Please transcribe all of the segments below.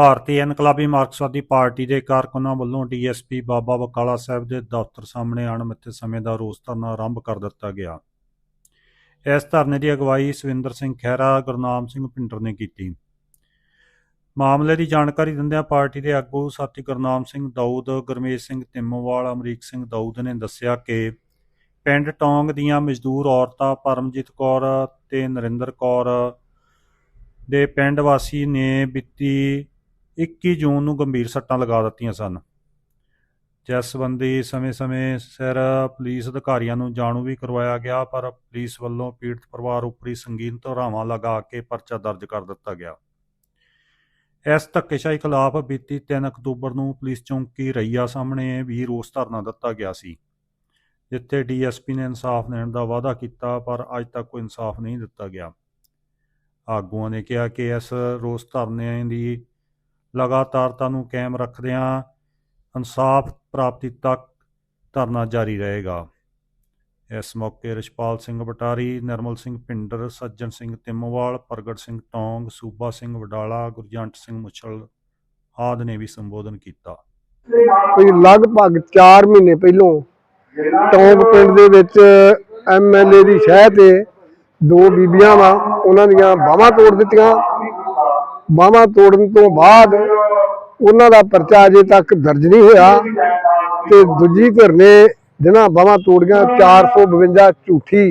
ਭਾਰਤੀ ਇਨਕਲਾਬੀ ਮਾਰਕਸਵਾਦੀ ਪਾਰਟੀ ਦੇ ਕਾਰਕੁਨਾਂ ਵੱਲੋਂ ਡੀਐਸਪੀ ਬਾਬਾ ਬਕਾਲਾ ਸਾਹਿਬ ਦੇ ਦਫ਼ਤਰ ਸਾਹਮਣੇ ਅਣਮਿੱਥੇ ਸਮੇਂ ਦਾ ਰੋਸ ਧਰਨਾ ਆਰੰਭ ਕਰ ਦਿੱਤਾ ਗਿਆ। ਇਸ ਧਰਨੇ ਦੀ ਅਗਵਾਈ ਸਵਿੰਦਰ ਸਿੰਘ ਖਹਿਰਾ, ਗੁਰਨਾਮ ਸਿੰਘ ਭਿੰਡਰ ਨੇ ਕੀਤੀ। ਮਾਮਲੇ ਦੀ ਜਾਣਕਾਰੀ ਦਿੰਦਿਆਂ ਪਾਰਟੀ ਦੇ ਆਗੂ ਸਾਥੀ ਗੁਰਨਾਮ ਸਿੰਘ ਦਾਊਦ, ਗੁਰਮੇਜ ਸਿੰਘ ਤਿੰਮੋਵਾਲ, ਅਮਰੀਕ ਸਿੰਘ ਦਾਊਦ ਨੇ ਦੱਸਿਆ ਕਿ ਪਿੰਡ ਟੌਂਗ ਦੀਆਂ ਮਜ਼ਦੂਰ ਔਰਤਾਂ ਪਰਮਜੀਤ ਕੌਰ ਤੇ ਨਰਿੰਦਰ ਕੌਰ ਦੇ ਪਿੰਡ ਵਾਸੀ ਨੇ ਬੀਤੀ 21 ਜੂਨ ਨੂੰ ਗੰਭੀਰ ਸੱਟਾਂ ਲਗਾ ਦਿੱਤੀਆਂ ਸਨ। ਜਿਸ ਸੰਬੰਧੀ ਸਮੇਂ-ਸਮੇਂ ਸਿਰ ਪੁਲਿਸ ਅਧਿਕਾਰੀਆਂ ਨੂੰ ਜਾਣੂ ਵੀ ਕਰਵਾਇਆ ਗਿਆ, ਪਰ ਪੁਲਿਸ ਵੱਲੋਂ ਪੀੜਤ ਪਰਿਵਾਰ ਉੱਪਰੀ ਸੰਗੀਨ ਧਾਰਾਵਾਂ ਲਗਾ ਕੇ ਪਰਚਾ ਦਰਜ ਕਰ ਦਿੱਤਾ ਗਿਆ। ਇਸ ਧੱਕੇਸ਼ਾਹੀ ਖਿਲਾਫ ਬੀਤੀ 3 ਅਕਤੂਬਰ ਨੂੰ ਪੁਲਿਸ ਚੌਂਕੀ ਰਈਆ ਸਾਹਮਣੇ ਵੀ ਰੋਸ ਧਰਨਾ ਦਿੱਤਾ ਗਿਆ ਸੀ, ਜਿੱਥੇ ਡੀਐਸਪੀ ਨੇ ਇਨਸਾਫ ਦੇਣ ਦਾ ਵਾਅਦਾ ਕੀਤਾ, ਪਰ ਅੱਜ ਤੱਕ ਕੋਈ ਇਨਸਾਫ ਨਹੀਂ ਦਿੱਤਾ ਗਿਆ। ਆਗੂਆਂ ਨੇ ਕਿਹਾ ਕਿ ਇਸ ਰੋਸ ਧਰਨੇ ਦੀ ਲਗਾਤਾਰਤਾ ਨੂੰ ਕਾਇਮ ਰੱਖਦਿਆਂ ਇਨਸਾਫ ਪ੍ਰਾਪਤੀ ਤੱਕ ਧਰਨਾ ਜਾਰੀ ਰਹੇਗਾ। ਇਸ ਮੌਕੇ ਰਿਸ਼ਪਾਲ ਸਿੰਘ ਬਟਾਰੀ, ਨਿਰਮਲ ਸਿੰਘ ਪਿੰਡਰ ਸੱਜਣ ਸਿੰਘ ਤਿੰਮਵਾਲ, ਪ੍ਰਗਟ ਸਿੰਘ ਟੌਂਗ, ਸੂਬਾ ਸਿੰਘ ਵਡਾਲਾ, ਗੁਰਜੰਟ ਸਿੰਘ ਮੁਛਲ ਆਦਿ ਨੇ ਵੀ ਸੰਬੋਧਨ ਕੀਤਾ। ਕੋਈ ਲਗਭਗ 4 ਮਹੀਨੇ ਪਹਿਲੋਂ ਟੌਂਗ ਪਿੰਡ ਦੇ ਵਿੱਚ ਐਮਐਲਏ ਦੀ ਸ਼ਹਿ ਤੇ ਦੋ ਬੀਬੀਆਂ ਵਾ, ਉਹਨਾਂ ਦੀਆਂ ਬਾਹਾਂ ਤੋੜ ਦਿੱਤੀਆਂ। ਬਾਹਾਂ ਤੋੜਨ ਤੋਂ ਬਾਅਦ ਉਹਨਾਂ ਦਾ ਪਰਚਾ ਅਜੇ ਤੱਕ ਦਰਜ ਨਹੀਂ ਹੋਇਆ ਤੇ ਦੂਜੀ ਧਿਰ ਨੇ ਜਿਨ੍ਹਾਂ ਬਾਹਾਂ ਤੋੜੀਆਂ 452 ਝੂਠੀ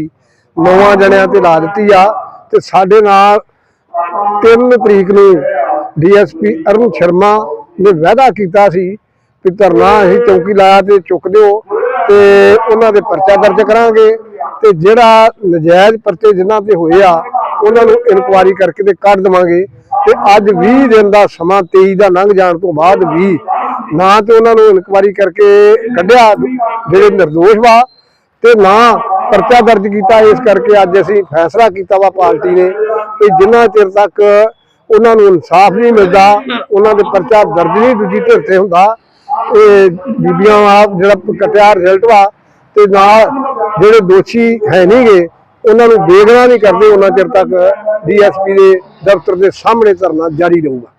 ਨੌਵਾਂ ਜਣਿਆਂ ਤੇ ਲਾ ਦਿੱਤੀ ਆ ਤੇ ਸਾਡੇ ਨਾਲ 3 ਤਰੀਕ ਨੂੰ ਡੀਐਸਪੀ ਅਰੁਣ ਸ਼ਰਮਾ ਨੇ ਵਾਅਦਾ ਕੀਤਾ ਸੀ ਕਿ ਧਰਨਾ ਅਸੀਂ ਚੌਕੀ ਲਾਇਆ ਤੇ ਚੁੱਕ ਦਿਓ ਤੇ ਉਹਨਾਂ ਦੇ ਪਰਚਾ ਦਰਜ ਕਰਾਂਗੇ ਤੇ ਜਿਹੜਾ ਨਜਾਇਜ਼ ਪਰਚੇ ਜਿਨ੍ਹਾਂ ਤੇ ਹੋਏ ਆ, ਉਹਨਾਂ ਨੂੰ ਇਨਕੁਆਰੀ ਕਰਕੇ ਤੇ ਕੱਢ ਦੇਵਾਂਗੇ। ਤੇ ਅੱਜ 20 ਦਿਨ ਦਾ ਸਮਾਂ 23 ਦਾ ਲੰਘ ਜਾਣ ਤੋਂ ਬਾਅਦ ਵੀ ਨਾ ਤੇ ਉਹਨਾਂ ਨੂੰ ਇਨਕੁਆਰੀ ਕਰਕੇ ਕੱਢਿਆ ਜਿਹੜੇ ਨਿਰਦੋਸ਼ ਵਾ ਤੇ ਨਾ ਪਰਚਾ ਦਰਜ ਕੀਤਾ। ਇਸ ਕਰਕੇ ਅੱਜ ਅਸੀਂ ਫੈਸਲਾ ਕੀਤਾ ਵਾ ਪਾਰਟੀ ਨੇ ਕਿ ਜਿੰਨਾ ਚਿਰ ਤੱਕ ਉਹਨਾਂ ਨੂੰ ਇਨਸਾਫ ਨਹੀਂ ਮਿਲਦਾ, ਉਹਨਾਂ ਦੇ ਪਰਚਾ ਦਰਜ ਨਹੀਂ ਦੂਜੀ ਧਿਰ ਤੇ ਹੁੰਦਾ, ਇਹ ਬੀਬੀਆਂ ਆ ਜਿਹੜਾ ਕੱਟਿਆ ਰਿਜ਼ਲਟ ਵਾ ਤੇ ਨਾਲ ਜਿਹੜੇ ਦੋਸ਼ੀ ਹੈ ਨਹੀਂਗੇ, ਉਹਨਾਂ ਨੂੰ ਬੇਗੁਨਾਹ ਨਹੀਂ ਕਰਦੇ। ਉਹਨਾਂ ਚਿਰ ਤੱਕ ਡੀਐਸਪੀ ਦੇ ਦਫ਼ਤਰ ਦੇ ਸਾਹਮਣੇ ਧਰਨਾ ਜਾਰੀ ਰਹੂਗਾ।